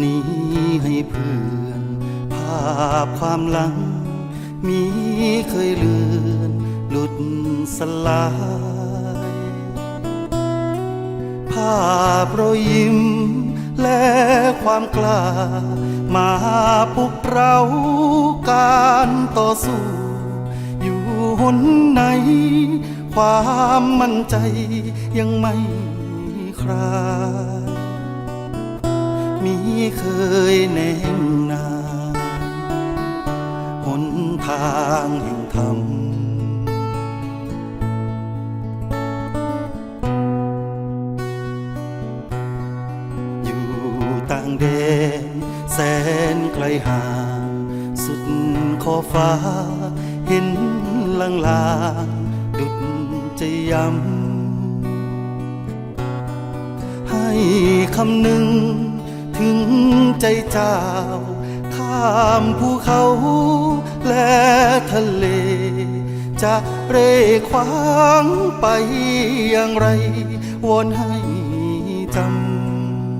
นี้ให้เพื่อน ภาพความหลัง มีเคยเลือนหลุดสลาย ภาพรอยยิ้ม และความกล้า มาปลุกเราการต่อสู้ อยู่หนไหนความมั่นใจยังไม่คลาย มีเคยแน่งนานหนทางแห่งธรรมอยู่ต่างแดนแสนไกลห่างสุดขอฟ้า เห็นลางลางๆดุดจะย้ำให้คำหนึ่ง ถึงใจเจ้า ข้ามภูเขาและทะเล จะเร่ขวางไปอย่างไรวอนให้จ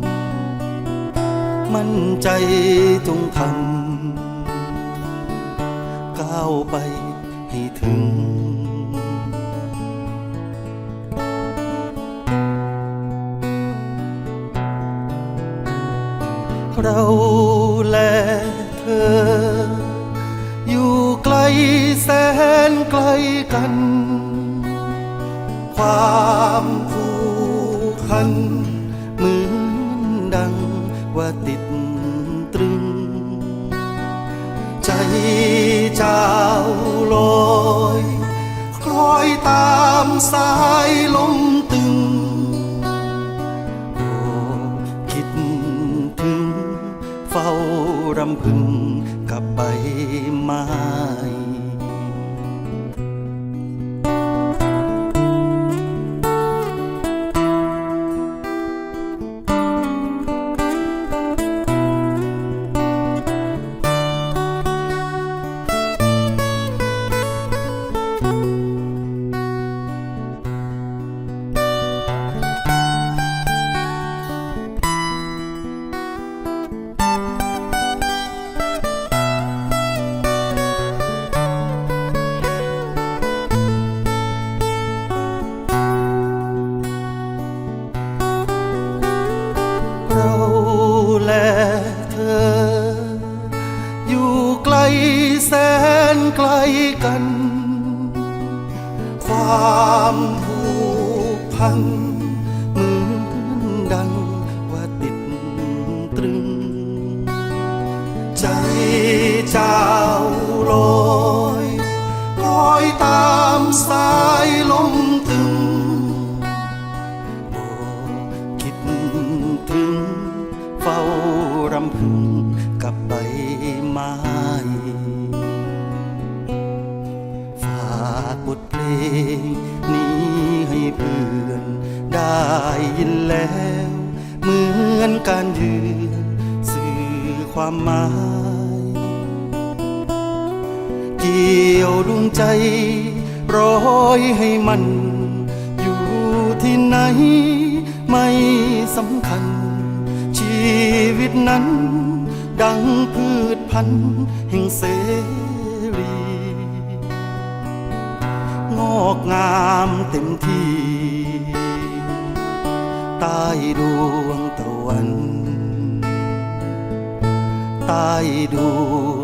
ำ มั่นใจจงทำก้าวไปให้ถึง เราและเธอ อยู่ไกลแสนไกลกัน ความผูกพัน เหมือนดังว่าติดตรึง ใจเจ้าลอย คล้อยตามสายลมำพึงกับใบไม้ ไกลกัน ความผูกพันเหมือนดังว่าติดตรึง ใจเจ้าลอยคอยตามสายลมตึงโอ้คิดถึงเฝ้ารำพึงกับใบไม้ากบทเพลง นี้ให้เพื่อนได้ยินแล้ว เหมือนการยืนสื่อความหมาย เกี่ยวดวงใจ ร้อยให้มัน อยู่ที่ไหนไม่สำคัญ ชีวิตนั้น ดังพืชพันธุ์แห่งเส งอกงามเต็มที่ ใต้ดวงตะวัน ใต้ดวง